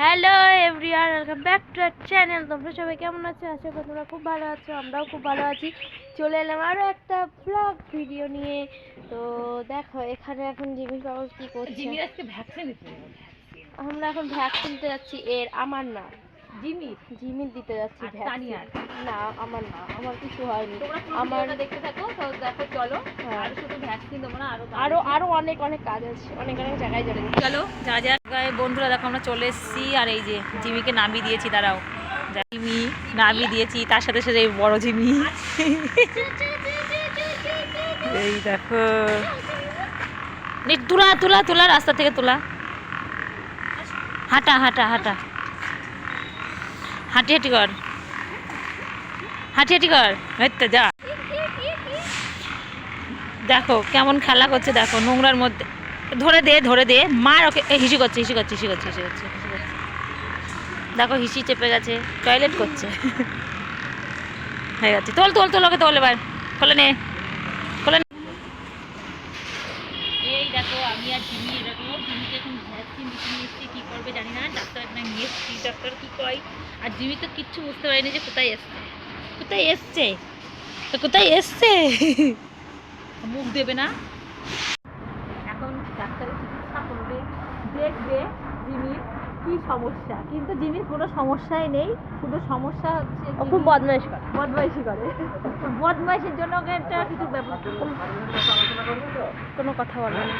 Hello everyone welcome back to our channel. তোমরা সবাই কেমন আছো? আশা করি তোমরা খুব ভালো আছো আমরাও খুব ভালো আছি। চলে এলাম আরও একটা ব্লগ ভিডিও নিয়ে। তো দেখো এখানে এখন জিমি বাবু কি করছে? জিমি আজকে ভ্যাকসিন দিতে যাব আমরা এখন ভ্যাকসিন দিতে যাচ্ছি এর আমার না জিমি জিমির দিতে যাচ্ছি ভ্যাকসিন? না আমার না আমার কিছু হয়নি। আমার দেখতে থাকো তো দেখো চলো। হ্যাঁ। আর শুধু ভ্যাকসিন দেবো না আরও আরও আরও অনেক অনেক কাজ আছে অনেক অনেক জায়গায় চলে চলো যা যা। গায়ে বন্ধুরা দেখো আমরা চলে এসেছি আর এই যে জিমিকে নামিয়ে দিয়েছি দাঁড়াও। জিমি নামিয়ে দিয়েছি তার সাথে সাথে এই বড় জিমি। এই দেখো। তুলা তুলা তুলা রাস্তা থেকে তোলা। হাঁটা হাঁটা হাঁটা। হাঁটি হাঁটি কর। হাঁটি হাঁটি কর। এই যা। দেখো, কেমন খেলা করছে, দেখো, নোংরার মধ্যে। ধরে দে ধরে দে। মার ওকে। হিসি করছে হিসি করছে হিসি করছে হিসি করছে দেখো, হিসি চেপে গেছে, টয়লেট করছে। হয়ে গেছে। তোল তোল তোল ওকে, তোল এবার। খোলে নে। খোলে নে। এই দেখো, আমি আর জিমি এরকম জিমিকে এখন ভ্যাকসিন দিতে নিয়ে এসেছি। কী করবে জানি না। ডাক্তার একটা নিয়ে এসেছি। ডাক্তার কী কয়? আর জিমি তো কিচ্ছু বুঝতে পারিনি যে কোথায় এসছে। কোথায় এসছে? কোথায় এসছে? মুখ দেবে না? এখন ডাক্তারের চিকিৎসা করবে দেখবে জিমির কি সমস্যা? কিন্তু জিমির কোনো সমস্যাই নেই শুধু সমস্যা হচ্ছে ও খুব বদমাইশ করে। বদমাইশি করে। বদমাইশির জন্য ওকে একটা কিছু কোনো কথা বলবে না।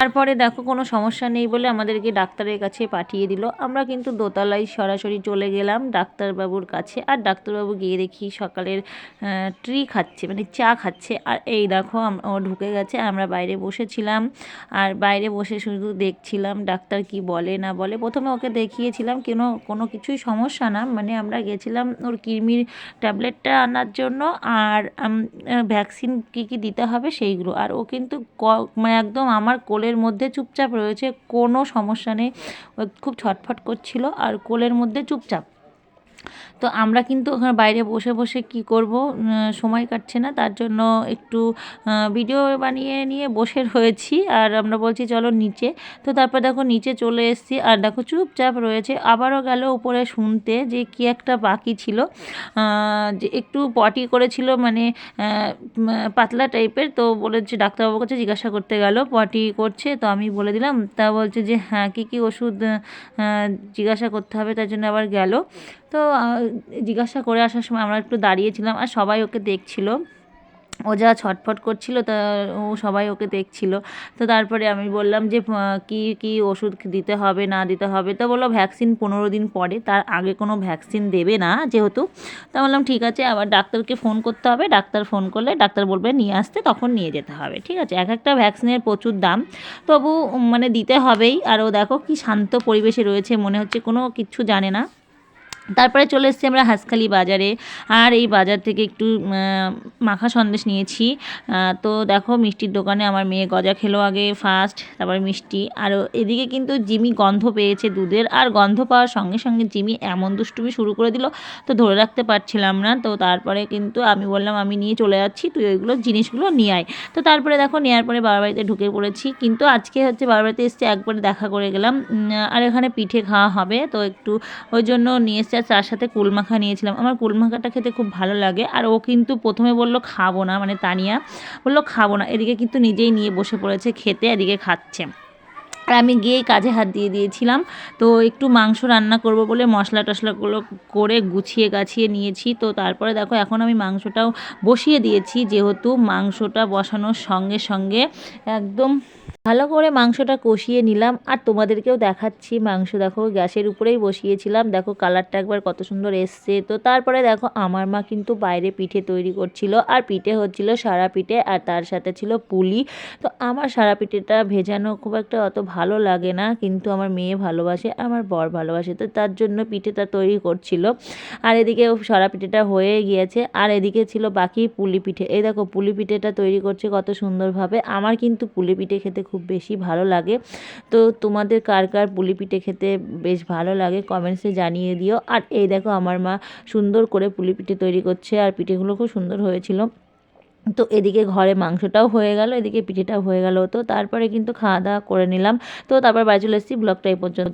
তারপরে দেখো কোনো সমস্যা নেই বলে আমাদেরকে ডাক্তারের কাছে পাঠিয়ে দিল। আমরা কিন্তু দোতলায় সরাসরি চলে গেলাম ডাক্তারবাবুর কাছে। আর ডাক্তারবাবু গিয়ে দেখি সকালের ট্রি খাচ্ছে মানে চা খাচ্ছে। আর এই দেখো ও ঢুকে গেছে। আমরা বাইরে বসেছিলাম। আর বাইরে বসে শুধু দেখছিলাম ডাক্তার কি বলে। না বলে। প্রথমে ওকে দেখিয়েছিলাম, কেন, কোনো কিছুই সমস্যা না। মানে আমরা গেছিলাম ওর কৃমির ট্যাবলেটটা আনার জন্য আর ভ্যাকসিন কী কী দিতে হবে সেইগুলো। আর ও কিন্তু মানে একদম আমার কোলের মধ্যে চুপচাপ রয়েছে, কোনো সমস্যা নেই। ও খুব ছটফট করছিল আর কোলের মধ্যে চুপচাপ। তো আমরা কিন্তু ওখানে বাইরে বসে বসে কি করব? সময় কাটছে না, তার জন্য একটু ভিডিও বানিয়ে নিয়ে বসে রয়েছি। আর আমরা বলছি, চলো নিচে। তো তারপর দেখো নিচে চলে এসেছি। আর দেখো চুপচাপ রয়েছে। আবারও গেল উপরে শুনতে যে কি একটা বাকি ছিল। যে একটু পটি করেছিল মানে পাতলা টাইপের তো বলেছে ডাক্তারবাবুর কাছে জিজ্ঞাসা করতে গেল পটি করছে? তো আমি বলে দিলাম, তা বলছে যে হ্যাঁ কী কী ওষুধ জিজ্ঞাসা করতে হবে? তার জন্য আবার গেল। তো জিজ্ঞাসা করে আসার সময় আমরা একটু দাঁড়িয়েছিলাম আর সবাই ওকে দেখছিল। ও যা ছটফট করছিল তা ও সবাই ওকে দেখছিল। তো তারপরে আমি বললাম যে কি কি ওষুধ দিতে হবে, না দিতে হবে? তো বলল, ভ্যাকসিন পনেরো দিন পরে, তার আগে কোনো ভ্যাকসিন দেবে না যেহেতু। তা বললাম, ঠিক আছে, আবার ডাক্তারকে ফোন করতে হবে, ডাক্তার ফোন করলে ডাক্তার বলবে নিয়ে আসতে, তখন নিয়ে যেতে হবে, ঠিক আছে? এক একটা ভ্যাকসিনের প্রচুর দাম। তবু মানে দিতে হবেই। আর ও দেখো কি শান্ত পরিবেশে রয়েছে, মনে হচ্ছে কোনো কিচ্ছু জানে না। তারপরে চলে এসেছি আমরা হাঁসখালি বাজারে। আর এই বাজার থেকে একটু মাখা সন্দেশ নিয়েছি। তো দেখো মিষ্টির দোকানে আমার মেয়ে গজা খেলো আগে ফার্স্ট তারপরে মিষ্টি। আর এদিকে কিন্তু জিমি গন্ধ পেয়েছে দুধের। আর গন্ধ পাওয়ার সঙ্গে সঙ্গে জিমি এমন দুষ্টুমি শুরু করে দিল, তো ধরে রাখতে পারছিলাম না। তো তারপরে কিন্তু আমি বললাম, আমি নিয়ে চলে যাচ্ছি, তুই ওইগুলো জিনিসগুলো নিয়ে আয়। তো তারপরে দেখো নেওয়ার পরে বাবার বাড়িতে ঢুকে পড়েছি। কিন্তু আজকে হচ্ছে বাবার বাড়িতে এসছে, একবারে দেখা করে গেলাম। আর এখানে পিঠে খাওয়া হবে, তো একটু ওই জন্য নিয়ে এসছে। তার সাথে কুলমাখা নিয়েছিলাম। আমার কুলমাখাটা খেতে খুব ভালো লাগে। আর ও কিন্তু প্রথমে বলল, খাব না। মানে তানিয়া বলল, খাব না। এদিকে কিন্তু নিজেই নিয়ে বসে পড়েছে খেতে, এদিকে খাচ্ছে। আর আমি গিয়েই কাজে হাত দিয়ে দিয়েছিলাম। তো একটু মাংস রান্না করব বলে মশলা টশলাগুলো করে গুছিয়ে গাছিয়ে নিয়েছি। তো তারপরে দেখো, এখন আমি মাংসটাও বসিয়ে দিয়েছি। যেহেতু মাংসটা বসানোর সঙ্গে সঙ্গে একদম ভালো করে মাংসটা কষিয়ে নিলাম। আর তোমাদেরকেও দেখাচ্ছি মাংস। দেখো, গ্যাসের উপরেই বসিয়েছিলাম। দেখো, কালারটা একবার কত সুন্দর এসছে। তো তারপরে দেখো, আমার মা কিন্তু বাইরে পিঠে তৈরি করছিল। আর পিঠে হচ্ছিল সারা পিঠে, আর তার সাথে ছিল পুলি। তো আমার সারা পিঠেটা ভেজানো খুব একটা অত ভালো লাগে না। কিন্তু আমার মেয়ে ভালোবাসে, আমার বর ভালোবাসে। তো তার জন্য পিঠেটা তৈরি করছিল। আর এদিকে সারা পিঠেটা হয়ে গিয়েছে। আর এদিকে ছিল বাকি পুলি পিঠে। এই দেখো, পুলি পিঠেটা তৈরি করছে কত সুন্দরভাবে। আমার কিন্তু পুলি পিঠে খেতে খুব বেশি ভালো লাগে। তো তোমাদের কার কার পুলি পিঠে খেতে বেশ ভালো লাগে কমেন্টসে জানিয়ে দিও। আর এই দেখো আমার মা সুন্দর করে পুলি পিঠে তৈরি করছে আর পিঠেগুলো খুব সুন্দর হয়েছিল। তো এদিকে ঘরে মাংসটাও হয়ে গেল, এদিকে পিঠেটাও হয়ে গেল। তো তারপরে কিন্তু খাওয়া দাওয়া করে নিলাম। তো তারপর বাড়ি চলে এসেছি ব্লগটা এই পর্যন্ত।